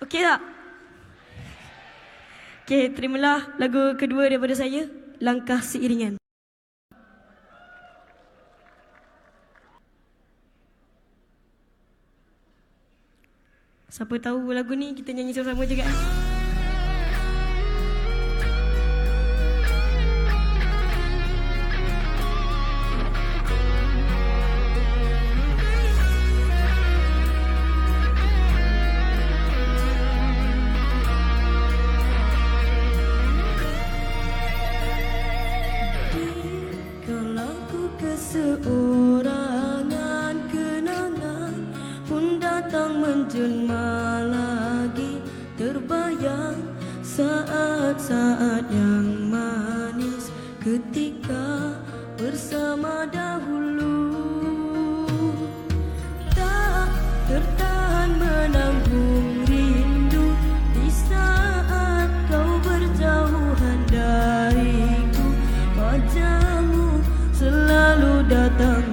Okey tak? Okey, terimalah lagu kedua daripada saya, Langkah Seiringan. Siapa tahu lagu ni kita nyanyi sama-sama juga. Datang menjelma lagi terbayang saat-saat yang manis ketika bersama dahulu. Tak tertahan menanggung rindu di saat kau berjauhan dariku. Wajahmu selalu datang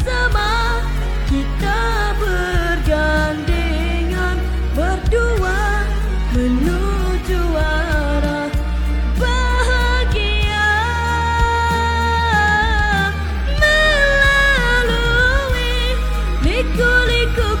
bersama kita bergandengan berdua menuju arah bahagia. Melalui liku-liku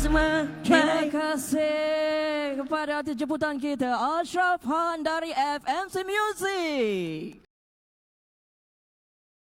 semua. Terima kasih kepada jemputan kita Ashraf Han dari FMC Music.